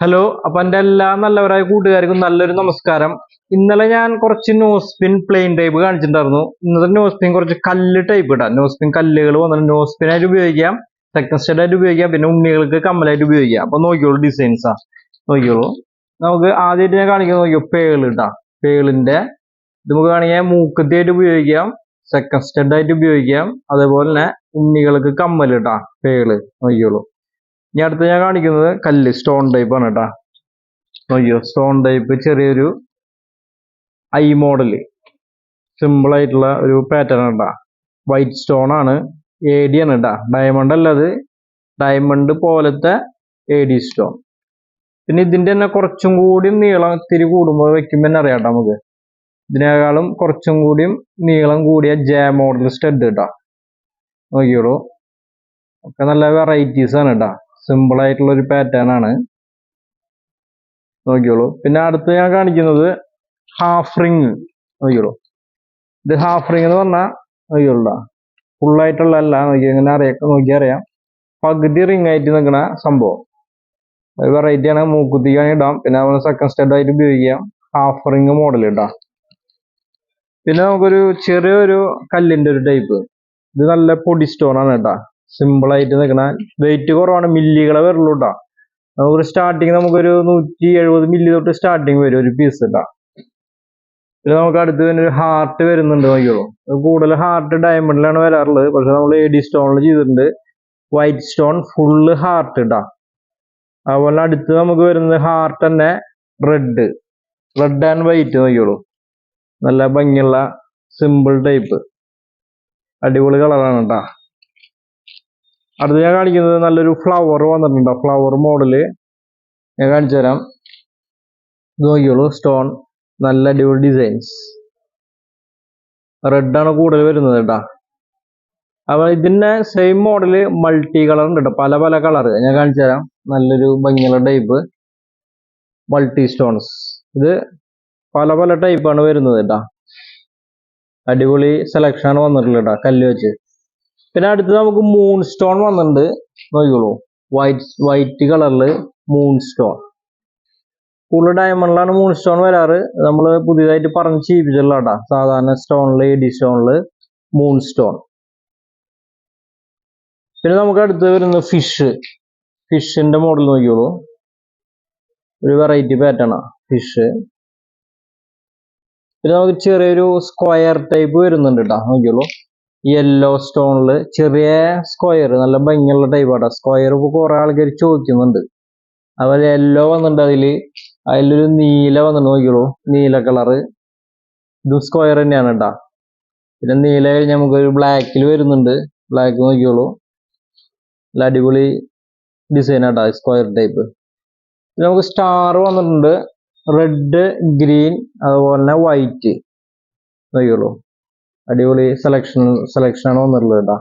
Hello അപ്പൊ എന്റെ എല്ലാ നല്ലവരായ കൂട്ടുകാർക്കും നല്ലൊരു നമസ്കാരം. ഇന്നലെ ഞാൻ കുറച്ച് നോസ്പിൻ പ്ലെയിൻ ടൈപ്പ് കാണിച്ചിട്ടുണ്ടായിരുന്നു. ഇന്നത്തെ നോസ്പിൻ കുറച്ച് കല്ല് ടൈപ്പ് ഇടാം. നോസ്പിൻ കല്ലുകൾ വന്നിട്ട് നോസ്പിൻ ആയിട്ട് ഉപയോഗിക്കാം. സെക്കൻഡ് സ്റ്റെഡ് ആയിട്ട് ഉപയോഗിക്കാം. പിന്നെ ഉണ്ണികൾക്ക് കമ്മലായിട്ട് ഉപയോഗിക്കാം. അപ്പൊ നോക്കിയോളൂ ഡിസൈൻസാ നോക്കിയോളൂ നമുക്ക് ആദ്യമായിട്ട് ഞാൻ കാണിക്കാൻ നോക്കിയോ പേൾ ഇടാം പേളിന്റെ ഇത് നമുക്ക് കാണിക്കാൻ മൂക്കത്തിയായിട്ട് ഉപയോഗിക്കാം. സെക്കൻഡ് സ്റ്റെഡ് ആയിട്ട് ഉപയോഗിക്കാം. അതേപോലെ തന്നെ ഉണ്ണികൾക്ക് കമ്മൽ ഇട്ടാ പേൾ. നോക്കിയോളൂ ഇനി അടുത്ത് ഞാൻ കാണിക്കുന്നത് കല്ല് സ്റ്റോൺ ടൈപ്പ് ആണ് കേട്ടാ നോക്കിയോ സ്റ്റോൺ ടൈപ്പ് ചെറിയൊരു ഐ മോഡൽ. സിമ്പിൾ ആയിട്ടുള്ള ഒരു പാറ്റേൺ കേട്ടാ വൈറ്റ് സ്റ്റോൺ ആണ് എ ഡി ആണ് കേട്ടാ ഡയമണ്ട് അല്ല അത് ഡയമണ്ട് പോലത്തെ എ ഡി സ്റ്റോൺ പിന്നെ ഇതിന്റെ തന്നെ കുറച്ചും കൂടിയും നീളം ഇത്തിരി കൂടുമ്പോൾ വെക്കുമ്പോൾ തന്നെ അറിയാം കേട്ടോ നമുക്ക്. ഇതിനേക്കാളും കുറച്ചും കൂടിയും നീളം കൂടിയ ജെ മോഡൽ സ്റ്റഡ് കേട്ടാ നോക്കിയോളൂ. ഒക്കെ നല്ല വെറൈറ്റീസ് ആണ് കേട്ടാ ഒരു പാറ്റേൺ ആണ്. നോക്കിയോളൂ പിന്നെ അടുത്ത് ഞാൻ കാണിക്കുന്നത് ഹാഫ് റിങ് നോക്കിയോളൂ ഇത് ഹാഫ് റിങ് എന്ന് പറഞ്ഞാൽ ഫുൾ ആയിട്ടുള്ള അല്ല. നോക്കി ഇങ്ങനെ അറിയാം? നോക്കി അറിയാം. പകുതി റിങ് ആയിട്ട് നിൽക്കുന്ന സംഭവം. ഒരു വെറൈറ്റി ആണ്. മൂക്കുത്തിക്കാണ് ഇടാം. പിന്നെ അതുപോലെ സെക്കൻഡ് സ്റ്റെഡ് ആയിട്ട് ഉപയോഗിക്കാം. ഹാഫ് റിങ് മോഡൽ ഇടാം പിന്നെ നമുക്കൊരു ചെറിയൊരു കല്ലിന്റെ ഒരു ടൈപ്പ് ഇത് നല്ല പൊടി സ്റ്റോൺ ആണ് കേട്ടാ സിമ്പിൾ ആയിട്ട് നിൽക്കണ വെയിറ്റ് കുറവാണ് മില്ലികളെ വരുള്ളൂ കേട്ടോ നമുക്കൊരു സ്റ്റാർട്ടിങ് നമുക്കൊരു നൂറ്റി എഴുപത് മില്ലി തൊട്ട് സ്റ്റാർട്ടിങ് വരും ഒരു പീസ് കേട്ടാ പിന്നെ നമുക്ക് അടുത്ത് തന്നെ ഒരു ഹാർട്ട് വരുന്നുണ്ട് നോക്കിയോളൂ കൂടുതൽ ഹാർട്ട് ഡയമണ്ടിലാണ് വരാറുള്ളത്. പക്ഷെ നമ്മൾ എ ഡി സ്റ്റോണിൽ ചെയ്തിട്ടുണ്ട്. വൈറ്റ് സ്റ്റോൺ ഫുള്ള് ഹാർട്ട് കേട്ടോ അതുപോലെ അടുത്ത് നമുക്ക് വരുന്നത് ഹാർട്ട് തന്നെ റെഡ് റെഡ് ആൻഡ് വൈറ്റ് നോക്കിയോളൂ നല്ല ഭംഗിയുള്ള സിമ്പിൾ ടൈപ്പ് അടിപൊളി കളറാണ് കേട്ടാ അടുത്ത് ഞാൻ കാണിക്കുന്നത് നല്ലൊരു ഫ്ലവർ വന്നിട്ടുണ്ട്? ഫ്ലവർ മോഡൽ ഞാൻ കാണിച്ചു തരാം. നോക്കിയുള്ളൂ നോക്കിയോളൂ സ്റ്റോൺ നല്ല അടിപൊളി ഡിസൈൻസ് റെഡാണ് കൂടുതൽ വരുന്നത് കേട്ടാ. അപ്പൊ ഇതിന്റെ സെയിം മോഡൽ മൾട്ടി കളർ ഉണ്ട് കേട്ടോ. പല പല കളർ ഞാൻ കാണിച്ചു തരാം. നല്ലൊരു ഭംഗിയുള്ള ടൈപ്പ് മൾട്ടി സ്റ്റോൺസ് ഇത് പല പല ടൈപ്പാണ് വരുന്നത് കേട്ടാ. അടിപൊളി സെലക്ഷൻ ആണ് വന്നിട്ടുള്ളത് കേട്ടാ കല്ല് വെച്ച്. പിന്നെ അടുത്ത് നമുക്ക് മൂൺ സ്റ്റോൺ വന്നിട്ടുണ്ട്. നോക്കിക്കോളൂ. വൈറ്റ് വൈറ്റ് കളറിൽ മൂൺ സ്റ്റോൺ കൂടുതൽ ഡയമണ്ടിലാണ് മൂൺ സ്റ്റോൺ വരാറ്. നമ്മൾ പുതിയതായിട്ട് പറഞ്ഞ് ചെയ്യിപ്പിച്ചുള്ള സാധാരണ സ്റ്റോണിൽ എ ഡി മൂൺ സ്റ്റോൺ പിന്നെ നമുക്ക് അടുത്ത് വരുന്ന ഫിഷ് ഫിഷിന്റെ മോഡൽ നോക്കിയോളൂ ഒരു വെറൈറ്റി പാറ്റേൺ ആ ഫിഷ് പിന്നെ നമുക്ക് ചെറിയൊരു സ്ക്വയർ ടൈപ്പ് വരുന്നുണ്ട് കേട്ടോ നോക്കിയോളൂ യെല്ലോ സ്റ്റോണിൽ ചെറിയ സ്ക്വയർ നല്ല ഭംഗിയുള്ള ടൈപ്പാണ് സ്ക്വയർ ഇപ്പൊ കുറെ ആൾക്കാർ ചോദിക്കുന്നുണ്ട്. അതുപോലെ യെല്ലോ വന്നിട്ടുണ്ട് അതിൽ. അതിലൊരു നീല വന്നിട്ട് നോക്കിയുള്ളൂ നീല കളറ് ഇത് സ്ക്വയർ തന്നെയാണ് കേട്ടാ പിന്നെ നീല കഴിഞ്ഞ് നമുക്കൊരു ബ്ലാക്കിൽ വരുന്നുണ്ട്. ബ്ലാക്ക് നോക്കിയോളൂ നല്ല അടിപൊളി ഡിസൈൻ ആട്ടാ സ്ക്വയർ ടൈപ്പ് പിന്നെ നമുക്ക് സ്റ്റാർ വന്നിട്ടുണ്ട്. റെഡ് ഗ്രീൻ അതുപോലെ തന്നെ വൈറ്റ് നോക്കിയോളൂ അടിപൊളി സെലക്ഷൻ സെലക്ഷൻ ആണ് വന്നിട്ടുള്ളത് കേട്ടോ.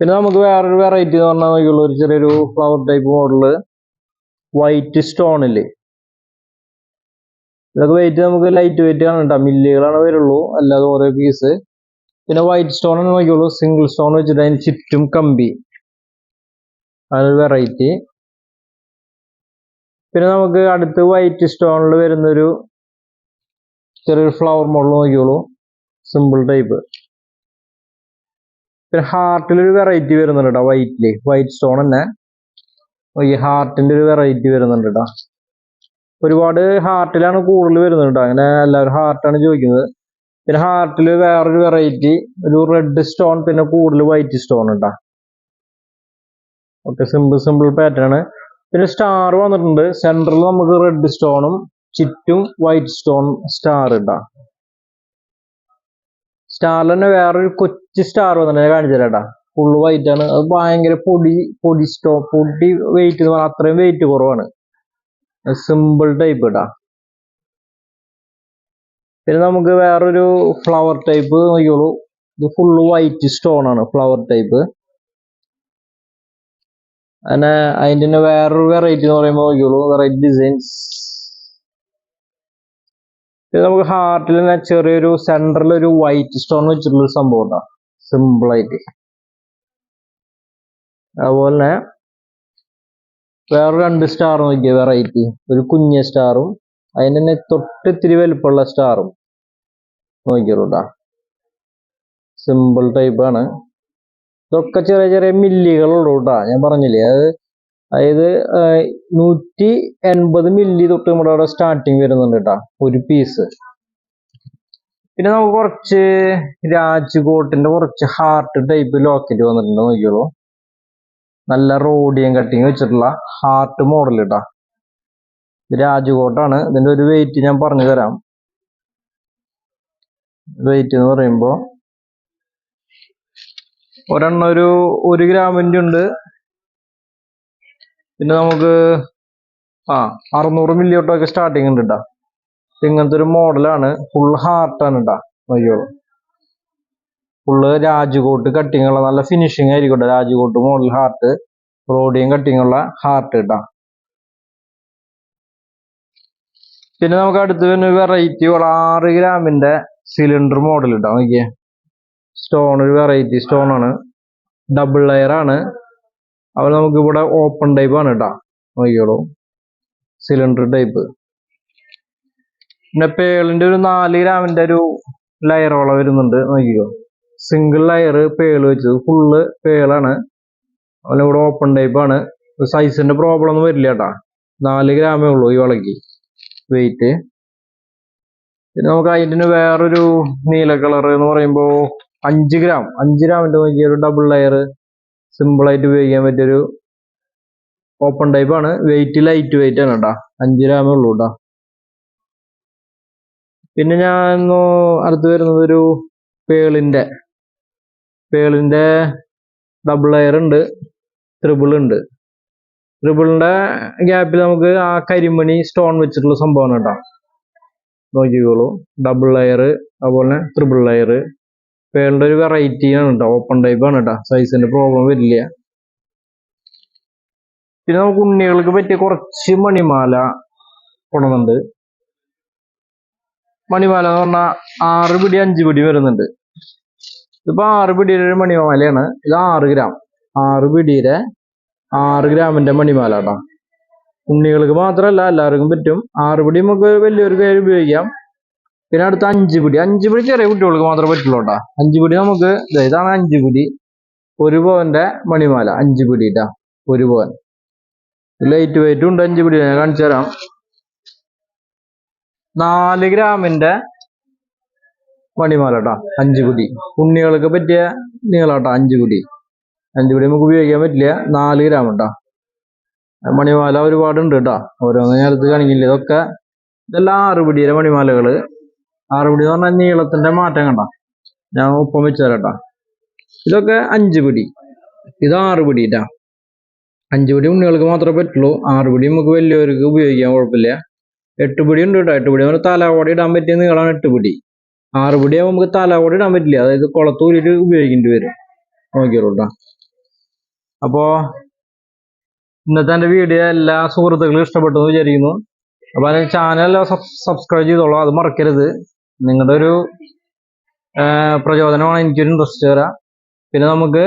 പിന്നെ നമുക്ക് വേറൊരു വെറൈറ്റി എന്ന് പറഞ്ഞാൽ നോക്കിയുള്ളൂ ഒരു ചെറിയൊരു ഫ്ലവർ ടൈപ്പ് മോഡൽ വൈറ്റ് സ്റ്റോണിൽ ഇതൊക്കെ വെയിറ്റ് നമുക്ക് ലൈറ്റ് വെയിറ്റ് ആണ് കേട്ടോ. മില്ലുകളാണ് വരുള്ളൂ. അല്ലാതെ ഓരോ പീസ് പിന്നെ വൈറ്റ് സ്റ്റോൺ എന്ന് നോക്കിയുള്ളൂ സിംഗിൾ സ്റ്റോൺ വെച്ചിട്ട് അതിന് ചുറ്റും കമ്പി. അതൊരു വെറൈറ്റി പിന്നെ നമുക്ക് അടുത്ത് വൈറ്റ് സ്റ്റോണിൽ വരുന്നൊരു ചെറിയൊരു ഫ്ലവർ മോഡൽ നോക്കിയോളൂ സിമ്പിൾ ടൈപ്പ് പിന്നെ ഹാർട്ടിലൊരു വെറൈറ്റി വരുന്നുണ്ട് വൈറ്റിൽ വൈറ്റ് സ്റ്റോൺ തന്നെ. ഈ ഹാർട്ടിന്റെ ഒരു വെറൈറ്റി വരുന്നുണ്ട് കേട്ടോ ഒരുപാട് ഹാർട്ടിലാണ് കൂടുതൽ വരുന്നത് കേട്ടോ അങ്ങനെ എല്ലാവരും ഹാർട്ടാണ് ചോദിക്കുന്നത്. പിന്നെ ഹാർട്ടിൽ വേറൊരു വെറൈറ്റി ഒരു റെഡ് സ്റ്റോൺ പിന്നെ കൂടുതൽ വൈറ്റ് സ്റ്റോൺ ഉണ്ടാ ഓക്കെ സിമ്പിൾ സിമ്പിൾ പാറ്റേൺ പിന്നെ സ്റ്റാർ വന്നിട്ടുണ്ട്. സെൻട്രൽ നമുക്ക് റെഡ് സ്റ്റോണും ചുറ്റും വൈറ്റ് സ്റ്റോൺ സ്റ്റാർ ഇട്ടാ സ്റ്റാറിൽ തന്നെ വേറൊരു കൊച്ചു സ്റ്റാർ വന്നിട്ടുണ്ട് കാണിച്ചു തരാട്ടാ ഫുള്ള് വൈറ്റ് ആണ്. അത് ഭയങ്കര പൊടി പൊടി സ്റ്റോ പൊടി വെയിറ്റ് എന്ന് പറഞ്ഞാൽ അത്രയും വെയിറ്റ് കുറവാണ്. സിമ്പിൾ ടൈപ്പ് ഇടാ പിന്നെ നമുക്ക് വേറൊരു ഫ്ലവർ ടൈപ്പ് നോക്കിയോളൂ ഇത് ഫുള്ള് വൈറ്റ് സ്റ്റോൺ ആണ് ഫ്ലവർ ടൈപ്പ് അങ്ങനെ അതിന്റെ തന്നെ വേറൊരു വെറൈറ്റി എന്ന് പറയുമ്പോൾ നോക്കിയോളൂ വെറൈറ്റി ഡിസൈൻസ് ഇത് നമുക്ക് ഹാർട്ടിൽ തന്നെ ചെറിയൊരു സെന്ററിൽ ഒരു വൈറ്റ് സ്റ്റോൺ വെച്ചിട്ടുള്ള ഒരു സംഭവം ഉണ്ടാവും സിമ്പിളായിട്ട് അതുപോലെ തന്നെ വേറെ രണ്ട് സ്റ്റാർ നോക്കിയ വെറൈറ്റി ഒരു കുഞ്ഞ സ്റ്റാറും അതിന് തന്നെ തൊട്ട് ഇത്തിരി വലുപ്പമുള്ള സ്റ്റാറും നോക്കിയോളൂട്ടാ സിമ്പിൾ ടൈപ്പാണ് ഇതൊക്കെ ചെറിയ ചെറിയ മില്ലികളുള്ളൂ കേട്ടാ ഞാൻ പറഞ്ഞില്ലേ അത് അതായത് നൂറ്റി എൺപത് മില്ലി തൊട്ട് നമ്മുടെ അവിടെ സ്റ്റാർട്ടിങ് വരുന്നുണ്ട് കേട്ടോ ഒരു പീസ് പിന്നെ നമുക്ക് കുറച്ച് രാജ്കോട്ടിന്റെ കുറച്ച് ഹാർട്ട് ടൈപ്പ് ലോക്കറ്റ് വന്നിട്ടുണ്ട് നോക്കിയോളൂ നല്ല റോഡിയം കട്ടിങ് വെച്ചിട്ടുള്ള ഹാർട്ട് മോഡൽ കേട്ടോ ഇത് രാജ്കോട്ടാണ്. ഇതിന്റെ ഒരു വെയിറ്റ് ഞാൻ പറഞ്ഞു തരാം വെയിറ്റ് എന്ന് പറയുമ്പോ ഒരെണ്ണം ഒരു ഒരു ഗ്രാമിന്റെ ഉണ്ട്. പിന്നെ നമുക്ക് ആ അറുന്നൂറ് മില്ലി തൊട്ടൊക്കെ സ്റ്റാർട്ടിങ് ഉണ്ട് ഇട്ടാ ഇങ്ങനത്തെ ഒരു മോഡലാണ് ഫുൾ ഹാർട്ടാണ് ഇട്ടാ നോക്കിയോളൂ ഫുള്ള് രാജ്കോട്ട് കട്ടിങ് ഉള്ള നല്ല ഫിനിഷിങ് ആയിരിക്കട്ടെ Rajkot model heart rhodium cutting ഉള്ള ഹാർട്ട് ഇട്ടാ പിന്നെ നമുക്ക് അടുത്ത് വരുന്ന വെറൈറ്റി ഉള്ള ആറ് ഗ്രാമിന്റെ സിലിണ്ടർ മോഡൽ കേട്ടോ നോക്കിയേ. സ്റ്റോൺ ഒരു വെറൈറ്റി സ്റ്റോൺ ആണ്. ഡബിൾ ലെയർ ആണ്. അപ്പോൾ നമുക്ക് ഇവിടെ ഓപ്പൺ ടൈപ്പ് ആണ് കേട്ടോ നോക്കിയോളൂ സിലിണ്ടർ ടൈപ്പ് പിന്നെ പേളിന്റെ ഒരു നാല് ഗ്രാമിന്റെ ഒരു ലയറോളം വരുന്നുണ്ട്. നോക്കിക്കോ. സിംഗിൾ ലെയർ പേൾ വെച്ചത്. ഫുള്ള് പേളാണ്. അതുപോലെ ഇവിടെ ഓപ്പൺ ടൈപ്പ് ആണ്. സൈസിന്റെ പ്രോബ്ലം ഒന്നും വരില്ല കേട്ടാ നാല് ഗ്രാമേ ഉള്ളൂ ഈ വളക്ക്. വെയിറ്റ് പിന്നെ നമുക്ക് അതിന്റെ വേറൊരു നീല കളർ എന്ന് പറയുമ്പോൾ അഞ്ച് ഗ്രാം. അഞ്ച് ഗ്രാമിന്റെ നോക്കിയ ഒരു ഡബിൾ ലെയർ സിമ്പിൾ ആയിട്ട് ഉപയോഗിക്കാൻ പറ്റിയൊരു ഓപ്പൺ ടൈപ്പ് ആണ്. വെയിറ്റ് ലൈറ്റ് വെയിറ്റ് ആണ് കേട്ടോ അഞ്ച് ഗ്രാമേ ഉള്ളൂ കേട്ടോ പിന്നെ ഞാൻ അടുത്ത് വരുന്നത് ഒരു പേളിന്റെ പേളിന്റെ ഡബിൾ ലെയർ ഉണ്ട്. ത്രിബിൾ ഉണ്ട്. ത്രിബിളിന്റെ ഗ്യാപ്പിൽ നമുക്ക് ആ കരിമണി സ്റ്റോൺ വെച്ചിട്ടുള്ള സംഭവമാണ് കേട്ടോ നോക്കിക്കോളൂ. ഡബിൾ ലെയർ അതുപോലെ ത്രിബിൾ ലെയർ പേളിന്റെ ഒരു വെറൈറ്റി ആണ് കേട്ടോ ഓപ്പൺ ടൈപ്പ് ആണ് കേട്ടോ സൈസിന്റെ പ്രോബ്ലം വരില്ല. പിന്നെ നമുക്ക് ഉണ്ണികൾക്ക് പറ്റിയ കുറച്ച് മണിമാല കൊണ്ടുവന്നുണ്ട് മണിമാല എന്ന് പറഞ്ഞാൽ ആറ് പിടി അഞ്ച് പിടി വരുന്നുണ്ട്. ഇതിപ്പോ ആറ് പിടിയുടെ ഒരു മണിമാലയാണ്. ഇത് ആറ് ഗ്രാം. ആറ് പിടിയുടെ ആറ് ഗ്രാമിന്റെ മണിമാല കേട്ടോ ഉണ്ണികൾക്ക് മാത്രമല്ല എല്ലാവർക്കും പറ്റും. ആറ് പിടി നമുക്ക് വലിയൊരു കയ്യിൽ ഉപയോഗിക്കാം. പിന്നെ അടുത്ത അഞ്ച് പിടി. അഞ്ച് പിടി ചെറിയ കുട്ടികൾക്ക് മാത്രമേ പറ്റുള്ളൂ കേട്ടോ. അഞ്ച് പിടി നമുക്ക് ഇതാണ് അഞ്ച് പിടി. ഒരു പവന്റെ മണിമാല. അഞ്ച് പിടി കേട്ടാ ഒരു പവൻ. ലൈറ്റ് വെയിറ്റും ഉണ്ട് അഞ്ച് പിടി. ഞാൻ കാണിച്ചു തരാം. നാല് ഗ്രാമിന്റെ മണിമാല കേട്ടോ അഞ്ച് പിടി. ഉണ്ണികൾക്ക് പറ്റിയ നീളം കേട്ടോ അഞ്ച് പിടി. അഞ്ച് പിടി നമുക്ക് ഉപയോഗിക്കാൻ പറ്റില്ല. നാല് ഗ്രാം കേട്ടോ മണിമാല ഒരുപാടുണ്ട് കേട്ടോ ഓരോന്ന് അടുത്ത് കാണിക്കില്ല ഇതൊക്കെ ഇതെല്ലാം ആറ് പിടിയുടെ മണിമാലകൾ. ആറ് പിടി എന്ന് പറഞ്ഞാൽ നീളത്തിന്റെ മാറ്റം കണ്ട. ഞാൻ ഒപ്പം വെച്ച് ഇതൊക്കെ അഞ്ച് പിടി ഇത് ആറ് പിടി ട്ടാ. അഞ്ച് പിടി ഉണ്ണികൾക്ക് മാത്രമേ പറ്റുള്ളൂ. ആറ് പിടി നമുക്ക് വലിയവർക്ക് ഉപയോഗിക്കാൻ കുഴപ്പമില്ല. എട്ട് പിടി ഉണ്ട് കേട്ടോ എട്ട് പിടി നമുക്ക് തലവോടെ ഇടാൻ പറ്റിയ നീളാണ് എട്ട് പിടി ആറ് പിടിയാകുമ്പോൾ നമുക്ക് തലവോടെ ഇടാൻ പറ്റില്ല. അതായത് കുളത്തൂരിട്ട് ഉപയോഗിക്കേണ്ടി വരും. നോക്കിയോളൂ അപ്പോ ഇന്നത്തെ എന്റെ വീഡിയോ എല്ലാ സുഹൃത്തുക്കളും ഇഷ്ടപ്പെട്ടു എന്ന് വിചാരിക്കുന്നു. അപ്പൊ അതിന് ചാനൽ സബ്സ്ക്രൈബ് ചെയ്തോളൂ. അത് മറക്കരുത്. നിങ്ങളുടെ ഒരു പ്രചോദനമാണ് എനിക്കൊരു ഇൻട്രസ്റ്റ് തരാം പിന്നെ നമുക്ക്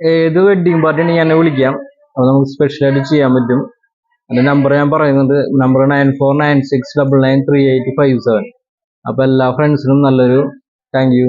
ഏത് വെഡിങ് പാർട്ടി ഉണ്ടെങ്കിൽ എന്നെ വിളിക്കാം. അത് നമുക്ക് സ്പെഷ്യലായിട്ട് ചെയ്യാൻ പറ്റും. അതിന്റെ നമ്പർ ഞാൻ പറയുന്നത് number nine four nine six double nine three eight five seven അപ്പൊ എല്ലാ ഫ്രണ്ട്സിനും നല്ലൊരു താങ്ക് യു